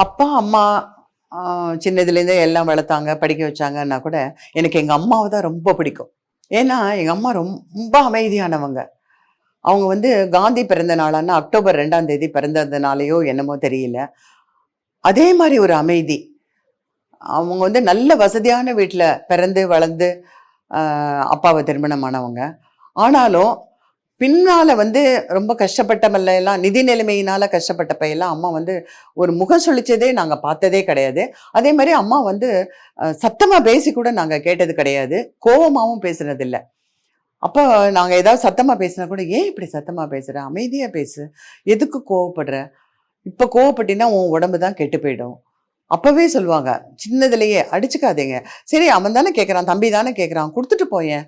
அப்பா அம்மா சின்னதுலேருந்தே எல்லாம் வளர்த்தாங்க படிக்க வச்சாங்கன்னா கூட எனக்கு எங்கள் அம்மாவை தான் ரொம்ப பிடிக்கும். ஏன்னா எங்கள் அம்மா ரொம்ப அமைதியானவங்க. அவங்க வந்து காந்தி பிறந்த நாளான அக்டோபர் ரெண்டாம் தேதி பிறந்ததுனாலையோ என்னமோ தெரியல. அதே மாதிரி ஒரு அமைதி. அவங்க வந்து நல்ல வசதியான வீட்டில் பிறந்து வளர்ந்து அப்பாவை திருமணமானவங்க. ஆனாலும் பின்னால் வந்து ரொம்ப கஷ்டப்பட்டமல்ல எல்லாம் நிதி நிலைமையினால் கஷ்டப்பட்டப்ப எல்லாம் அம்மா வந்து ஒரு முகம் சுழிச்சதே நாங்கள் பார்த்ததே கிடையாது. அதே மாதிரி அம்மா வந்து சத்தமாக பேசி கூட நாங்கள் கேட்டது கிடையாது. கோபமாகவும் பேசுனதில்லை. அப்போ நாங்கள் ஏதாவது சத்தமாக பேசினா கூட ஏன் இப்படி சத்தமாக பேசுகிற அமைதியாக பேசு. எதுக்கு கோவப்படுற? இப்போ கோவப்பட்டினா உன் உடம்பு தான் கெட்டு போயிடும். அப்போவே சொல்லுவாங்க சின்னதுலையே அடிச்சுக்காதீங்க. சரி அவன் தானே கேட்குறான் தம்பி தானே கேட்குறான் கொடுத்துட்டு போயேன்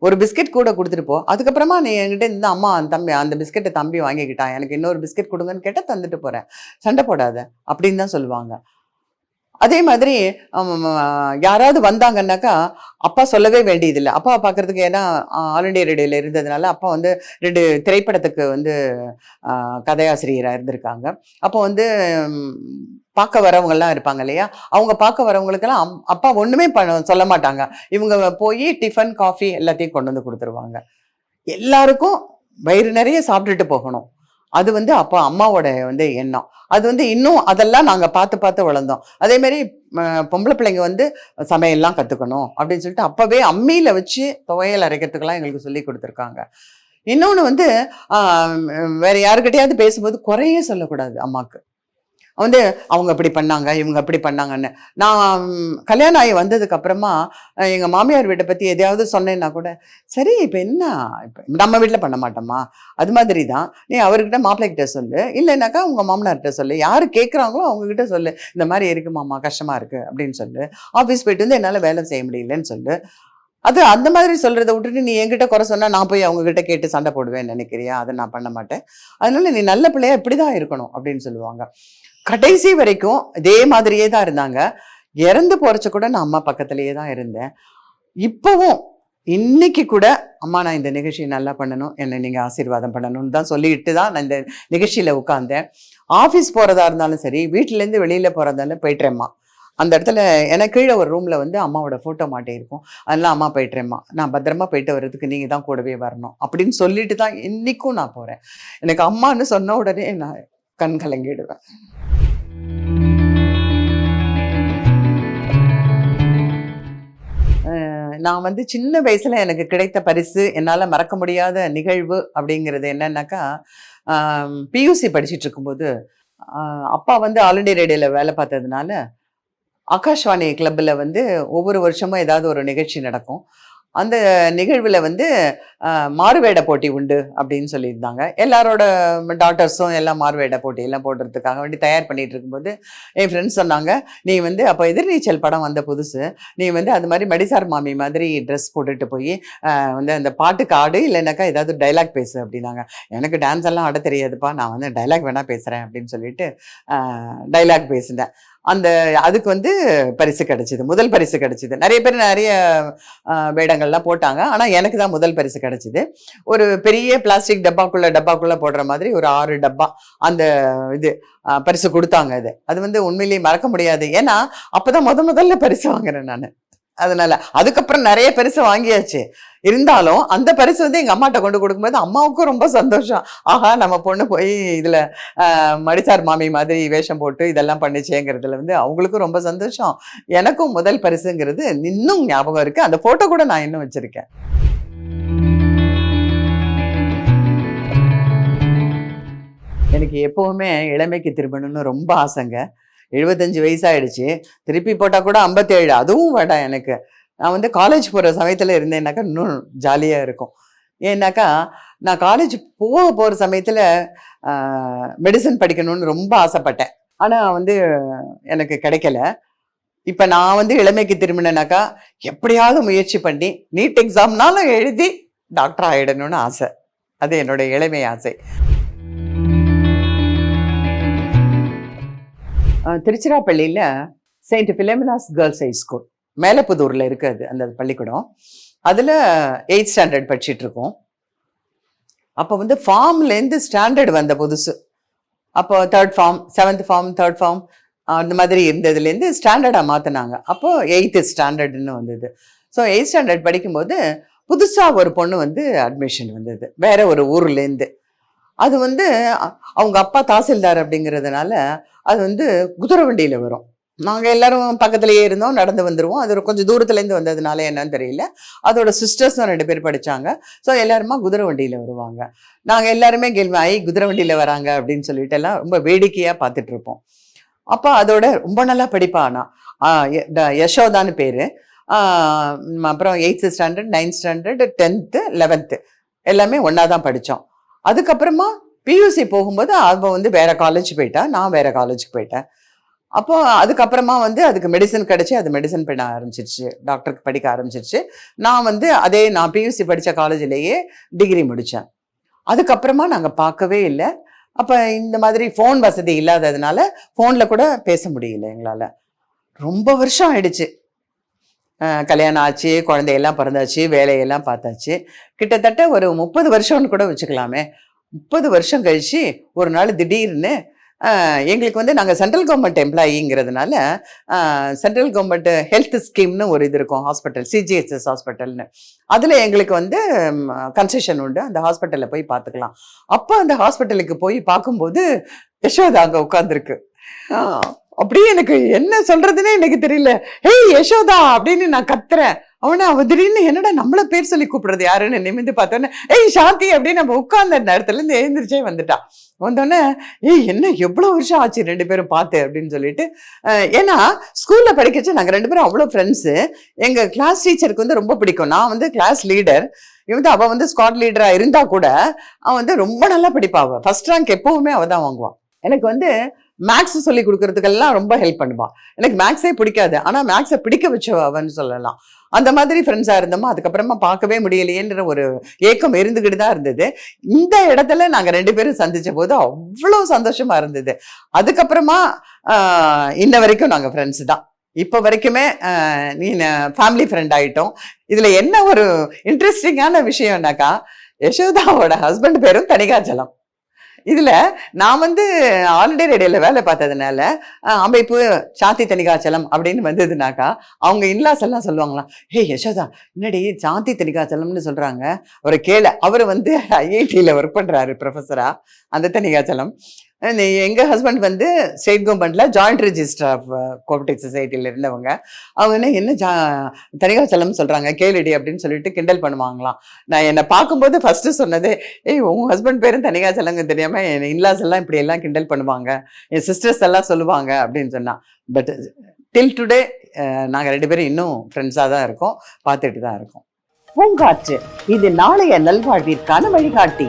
ஒரு பிஸ்கெட் கூட கொடுத்துட்டு போ. அதுக்கப்புறமா நீ என்கிட்ட இந்த அம்மா அந்த தம்பி அந்த பிஸ்கெட்டை தம்பி வாங்கிக்கிட்டான். எனக்கு இன்னொரு பிஸ்கெட் கொடுங்கன்னு கேட்டால் தந்துட்டு போறேன். சண்டை போடாத. அப்படின்னு தான் சொல்லுவாங்க. அதே மாதிரி யாராவது வந்தாங்கன்னாக்கா அப்பா சொல்லவே வேண்டியதில்லை. அப்பா பார்க்குறதுக்கு ஏன்னா ஆல் இண்டியா ரேடியோவில் இருந்ததுனால அப்பா வந்து ரெண்டு திரைப்படத்துக்கு வந்து கதையாசிரியராக இருந்திருக்காங்க. அப்போ வந்து பார்க்க வரவங்கெல்லாம் இருப்பாங்க இல்லையா? அவங்க பார்க்க வரவங்களுக்கெல்லாம் அம்- அப்பா ஒன்றுமே பண்ண சொல்ல மாட்டாங்க. இவங்க போய் டிஃபன் காஃபி எல்லாத்தையும் கொண்டு வந்து கொடுத்துருவாங்க. எல்லாருக்கும் வயிறு நிறைய சாப்பிட்டுட்டு போகணும். அது வந்து அப்போ அம்மாவோட வந்து எண்ணம். அது வந்து இன்னும் அதெல்லாம் நாங்கள் பார்த்து பார்த்து வளர்ந்தோம். அதே மாதிரி பொம்பளை பிள்ளைங்க வந்து சமையல்லாம் கற்றுக்கணும் அப்படின்னு சொல்லிட்டு அப்போவே அம்மியில் வச்சு துவையல் அரைக்கிறதுக்கெல்லாம் எங்களுக்கு சொல்லி கொடுத்துருக்காங்க. இன்னொன்று வந்து வேறு யாருக்கிட்டையாவது பேசும்போது குறையே சொல்லக்கூடாது அம்மாவுக்கு வந்து அவங்க அப்படி பண்ணாங்க இவங்க அப்படி பண்ணாங்கன்னு. நான் கல்யாணம் ஆகி வந்ததுக்கு அப்புறமா எங்க மாமியார் வீட்டை பத்தி எதையாவது சொன்னேன்னா கூட சரி இப்போ என்ன? இப்போ நம்ம வீட்டில் பண்ண மாட்டோமா? அது மாதிரி தான் நீ அவர்கிட்ட மாப்பிள்ளைகிட்ட சொல்லு. இல்லைனாக்கா உங்க மாமனார்கிட்ட சொல்லு. யாரு கேட்குறாங்களோ அவங்க கிட்ட சொல்லு. இந்த மாதிரி இருக்கு மாமா கஷ்டமா இருக்கு அப்படின்னு சொல்லு. ஆஃபீஸ் போயிட்டு வந்து என்னால் வேலை செய்ய முடியலன்னு சொல்லு. அது அந்த மாதிரி சொல்றதை விட்டுட்டு நீ என்கிட்ட குறை சொன்னா நான் போய் அவங்க கிட்ட கேட்டு சண்டை போடுவேன்னு நினைக்கிறியா? அதை நான் பண்ண மாட்டேன். அதனால நீ நல்ல பிள்ளையா இப்படிதான் இருக்கணும் அப்படின்னு சொல்லுவாங்க. கடைசி வரைக்கும் இதே மாதிரியே தான் இருந்தாங்க. இறந்து போறச்ச கூட நான் அம்மா பக்கத்திலேயே தான் இருந்தேன். இப்போவும் இன்னைக்கு கூட அம்மா நான் இந்த நிகழ்ச்சியை நல்லா பண்ணணும் என்னை நீங்கள் ஆசீர்வாதம் பண்ணணும்னு தான் சொல்லிட்டு தான் நான் இந்த நிகழ்ச்சியில் உட்காந்தேன் ஆஃபீஸ் போகிறதா இருந்தாலும் சரி வீட்டிலேருந்து வெளியில் போகிறதாலும் போயிட்டுறேம்மா. அந்த இடத்துல எனக்கு கீழே ஒரு ரூமில் வந்து அம்மாவோட ஃபோட்டோ மாட்டியிருக்கும் அதெல்லாம் அம்மா போயிட்டுறேம்மா. நான் பத்திரமா போயிட்டு வர்றதுக்கு நீங்கள் தான் கூடவே வரணும் அப்படின்னு சொல்லிட்டு தான் இன்றைக்கும் நான் போகிறேன் எனக்கு அம்மான்னு சொன்ன உடனே நான் கண் கலங்கிடுவேன். நான் வந்து சின்ன வயசில் எனக்கு கிடைத்த பரிசு என்னால் மறக்க முடியாத நிகழ்வு அப்படிங்கிறது என்னன்னாக்கா பியூசி படிச்சிட்டு இருக்கும்போது அப்பா வந்து ஆல் இண்டியா ரேடியோவில் வேலை பார்த்ததுனால ஆகாஷ்வாணி கிளப்பில் வந்து ஒவ்வொரு வருஷமும் ஏதாவது ஒரு நிகழ்ச்சி நடக்கும். அந்த நிகழ்வில் வந்து மாறுவேட போட்டி உண்டு அப்படின்னு சொல்லியிருந்தாங்க. எல்லாரோட டாக்டர்ஸும் எல்லாம் மாறுவேட போட்டி எல்லாம் போடுறதுக்காக வேண்டி தயார் பண்ணிட்டு இருக்கும்போது என் ஃப்ரெண்ட்ஸ் சொன்னாங்க நீ வந்து அப்போ எதிர்நீச்சல் படம் வந்த புதுசு. நீ வந்து அது மாதிரி மடிசார் மாமி மாதிரி ட்ரெஸ் போட்டுட்டு போய் வந்து அந்த பாட்டுக்கு ஆடு இல்லைனாக்கா ஏதாவது டைலாக் பேசு அப்படின்னாங்க. எனக்கு டான்ஸ் எல்லாம் ஆட தெரியாதுப்பா. நான் வந்து டைலாக் வேணால் பேசுகிறேன் அப்படின்னு சொல்லிட்டு டைலாக் பேசினேன். அந்த அதுக்கு வந்து பரிசு கிடைச்சிது முதல் பரிசு கிடைச்சிது. நிறைய பேர் நிறைய வேடங்கள்லாம் போட்டாங்க. ஆனால் எனக்கு தான் முதல் பரிசு கிடைச்சிது. ஒரு பெரிய பிளாஸ்டிக் டப்பாக்குள்ளே டப்பாக்குள்ளே போடுற மாதிரி ஒரு ஆறு டப்பா அந்த இது பரிசு கொடுத்தாங்க அது. அது வந்து உண்மையிலேயே மறக்க முடியாது. ஏன்னா அப்பதான் முத முதல்ல பரிசு வாங்குறேன் நான். அதனால அதுக்கப்புறம் நிறைய பரிசு வாங்கியாச்சு. இருந்தாலும் அந்த பரிசு வந்து எங்க அம்மாட்ட கொண்டு கொடுக்கும்போது அம்மாவுக்கும் ரொம்ப சந்தோஷம். ஆஹா நம்ம பொண்ணு போய் இதுல மடிசார் மாமி மாதிரி வேஷம் போட்டு இதெல்லாம் பண்ணிச்சேங்கிறதுல வந்து அவங்களுக்கும் ரொம்ப சந்தோஷம். எனக்கும் முதல் பரிசுங்கிறது இன்னும் ஞாபகம் இருக்கு. அந்த போட்டோ கூட நான் இன்னும் வச்சிருக்கேன். எனக்கு எப்பவுமே இளமைக்கு திரும்பணும்னு ரொம்ப ஆசைங்க. எழுபத்தஞ்சு வயசாயிடுச்சு. திருப்பி போட்டால் கூட ஐம்பத்தேழு. அதுவும் வேண்டாம் எனக்கு. நான் வந்து காலேஜ் போகிற சமயத்தில் இருந்தேன்னாக்கா இன்னும் ஜாலியாக இருக்கும். ஏன்னாக்கா நான் காலேஜ் போக போகிற சமயத்தில் மெடிசன் படிக்கணும்னு ரொம்ப ஆசைப்பட்டேன். ஆனால் வந்து எனக்கு கிடைக்கல. இப்போ நான் வந்து இளமைக்கு திரும்பினேனாக்கா எப்படியாவது முயற்சி பண்ணி நீட் எக்ஸாம்னாலும் எழுதி டாக்டர் ஆகிடணும்னு ஆசை. அது என்னோட இளமை ஆசை. திருச்சிராப்பள்ளியில் saint Philomena's girls high school மேலப்புதூரில் இருக்குது அந்த பள்ளிக்கூடம். அதில் எயிட் ஸ்டாண்டர்ட் படிச்சுட்டு இருக்கோம். அப்போ வந்து ஃபார்ம்லேருந்து ஸ்டாண்டர்ட் வந்த புதுசு. அப்போ third form seventh form third form அந்த மாதிரி இருந்ததுலேருந்து ஸ்டாண்டர்டாக மாற்றினாங்க அப்போ எயித்து ஸ்டாண்டர்டுன்னு வந்தது. ஸோ எயிட் ஸ்டாண்டர்ட் படிக்கும்போது புதுசாக ஒரு பொண்ணு வந்து அட்மிஷன் வந்தது. வேற ஒரு ஊர்லேருந்து அது வந்து அவங்க அப்பா தாசில்தார் அப்படிங்கிறதுனால அது வந்து குதிரை வண்டியில் வரும். நாங்கள் எல்லாரும் பக்கத்துலேயே இருந்தோம் நடந்து வந்துடுவோம் அது கொஞ்சம் தூரத்துலேருந்து வந்ததுனால என்னன்னு தெரியல. அதோட சிஸ்டர்ஸும் ரெண்டு பேர் படித்தாங்க ஸோ எல்லாருமா குதிரை வண்டியில் வருவாங்க. நாங்கள் எல்லாருமே கேள்வி ஆகி குதிரை வண்டியில் வராங்க? அப்படின்னு சொல்லிட்டு எல்லாம் ரொம்ப வேடிக்கையாக பார்த்துட்ருப்போம் அப்போ அதோட ரொம்ப நல்லா படிப்பா ஆனா. யசோதான்னு பேர். அப்புறம் eighth standard ninth standard tenth eleventh எல்லாமே ஒன்றா தான் படித்தோம் அதுக்கப்புறமா பியூசி போகும்போது அவள் வந்து வேற காலேஜ் போயிட்டா நான் வேற காலேஜுக்கு போயிட்டேன். அப்போ அதுக்கப்புறமா வந்து அதுக்கு மெடிசன் கிடச்சி அது மெடிசன் பண்ண ஆரம்பிச்சிருச்சு. டாக்டருக்கு படிக்க ஆரம்பிச்சிருச்சு. நான் வந்து அதே நான் பியூசி படித்த காலேஜ்லேயே டிகிரி முடித்தேன் அதுக்கப்புறமா நாங்கள் பார்க்கவே இல்லை. அப்போ இந்த மாதிரி ஃபோன் வசதி இல்லாததுனால ஃபோனில் கூட பேச முடியல எங்களால். ரொம்ப வருஷம் ஆயிடுச்சு. கல்யாணம் ஆச்சு குழந்தையெல்லாம் பிறந்தாச்சு வேலையெல்லாம் பார்த்தாச்சு. கிட்டத்தட்ட ஒரு முப்பது வருஷம்னு கூட வச்சுக்கலாமே. முப்பது வருஷம் கழிச்சு ஒரு நாள் திடீர்னு எங்களுக்கு வந்து நாங்கள் சென்ட்ரல் கவர்மெண்ட் எம்ப்ளாயிங்கிறதுனால சென்ட்ரல் கவர்மெண்ட் ஹெல்த் ஸ்கீம்னு ஒரு இது இருக்கும் ஹாஸ்பிட்டல் சிஜிஹெச்எஸ் ஹாஸ்பிட்டல்னு அதில் எங்களுக்கு வந்து கன்செஷன் உண்டு. அந்த ஹாஸ்பிட்டலில் போய் பார்த்துக்கலாம். அப்போ அந்த ஹாஸ்பிட்டலுக்கு போய் பார்க்கும்போது யசோதா அங்கே உட்காந்துருக்கு அப்படியே எனக்கு என்ன சொல்றதுன்னே எனக்கு தெரியல. ஹேய் யசோதா அப்படின்னு நான் கத்துறேன். அவனை அவ திடீர்னு என்னடா நம்மள பேர் சொல்லி கூப்பிடுறது? யாருன்னு நிமிந்து பார்த்தோன்னே ஏய் சாந்தி அப்படின்னு நம்ம உட்கார்ந்த நேரத்துல இருந்து எழுந்திரிச்சே வந்துட்டான் வந்தோடனே ஏய் என்ன எவ்வளவு வருஷம் ஆச்சு ரெண்டு பேரும் பார்த்து? அப்படின்னு சொல்லிட்டு ஏன்னா ஸ்கூல்ல படிக்கச்சு நாங்க ரெண்டு பேரும் அவ்வளோ ஃப்ரெண்ட்ஸு எங்க கிளாஸ் டீச்சருக்கு வந்து ரொம்ப பிடிக்கும். நான் வந்து கிளாஸ் லீடர் இவன் அவ வந்து ஸ்குவாட் லீடரா இருந்தா கூட அவன் வந்து ரொம்ப நல்லா படிப்பா அவ. ஃபர்ஸ்ட் ரேங்க் எப்பவுமே அவ தான் வாங்குவான். எனக்கு வந்து மேக்ஸ் சொல்லி கொடுக்கறதுக்கெல்லாம் ரொம்ப ஹெல்ப் பண்ணுவான் எனக்கு மேக்ஸே பிடிக்காது. ஆனா மேக்ஸை பிடிக்க வச்சவன்னு சொல்லலாம். அந்த மாதிரி ஃப்ரெண்ட்ஸா இருந்தோமா அதுக்கப்புறமா பார்க்கவே முடியலையேன்ற ஒரு ஏக்கம் இருந்துகிட்டு தான் இருந்தது. இந்த இடத்துல நாங்க ரெண்டு பேரும் சந்திச்ச போது அவ்வளோ சந்தோஷமா இருந்தது. அதுக்கப்புறமா ஆஹ், இன்ன வரைக்கும் நாங்க ஃப்ரெண்ட்ஸ் தான். இப்போ வரைக்குமே நீ ஃபேமிலி ஃப்ரெண்ட் ஆயிட்டோம். இதுல என்ன ஒரு இன்ட்ரெஸ்டிங்கான விஷயம்னாக்கா யசோதாவோட ஹஸ்பண்ட் பேரும் தனிகாச்சலம் இதில் நான் வந்து ஆல்ரெடி ரேடியோல வேலை பார்த்ததுனால அமைப்பு சாந்தி தனிகாச்சலம் அப்படின்னு வந்ததுனாக்கா அவங்க இன்லாஸ் எல்லாம் சொல்லுவாங்களாம் ஹே யசோதா என்னடி சாந்தி தனிகாச்சலம்னு சொல்கிறாங்க ஒரு கேளு அவர் வந்து ஐஐடியில் ஒர்க் பண்ணுறாரு ப்ரொஃபஸரா அந்த தனிகாச்சலம் எங்கள் ஹஸ்பண்ட் வந்து ஸ்டேட் கவர்மெண்ட்டில் ஜாயிண்ட் ரெஜிஸ்டர் ஆஃப் கோஆப்ரேட்டிவ் சொசைட்டியில் இருந்தவங்க. அவங்க என்ன என்ன ஜா தனிகாச்சலம் சொல்கிறாங்க கேளுடி அப்படின்னு சொல்லிட்டு கிண்டல் பண்ணுவாங்களாம். நான் என்னை பார்க்கும்போது ஃபஸ்ட்டு சொன்னதே ஏய் உங்கள் ஹஸ்பண்ட் பேரும் தனிகார் செல்லங்க தெரியாமல் என் இன்லாஸ் எல்லாம் இப்படி எல்லாம் கிண்டல் பண்ணுவாங்க. என் சிஸ்டர்ஸ் எல்லாம் சொல்லுவாங்க அப்படின்னு சொன்னான். பட் டில் டுடே நாங்கள் ரெண்டு பேரும் இன்னும் ஃப்ரெண்ட்ஸாக தான் இருக்கோம் பார்த்துட்டு தான் இருக்கோம். பூங்காற்று இது நாளைய நல்வாழ்விற்கான வழிகாட்டி.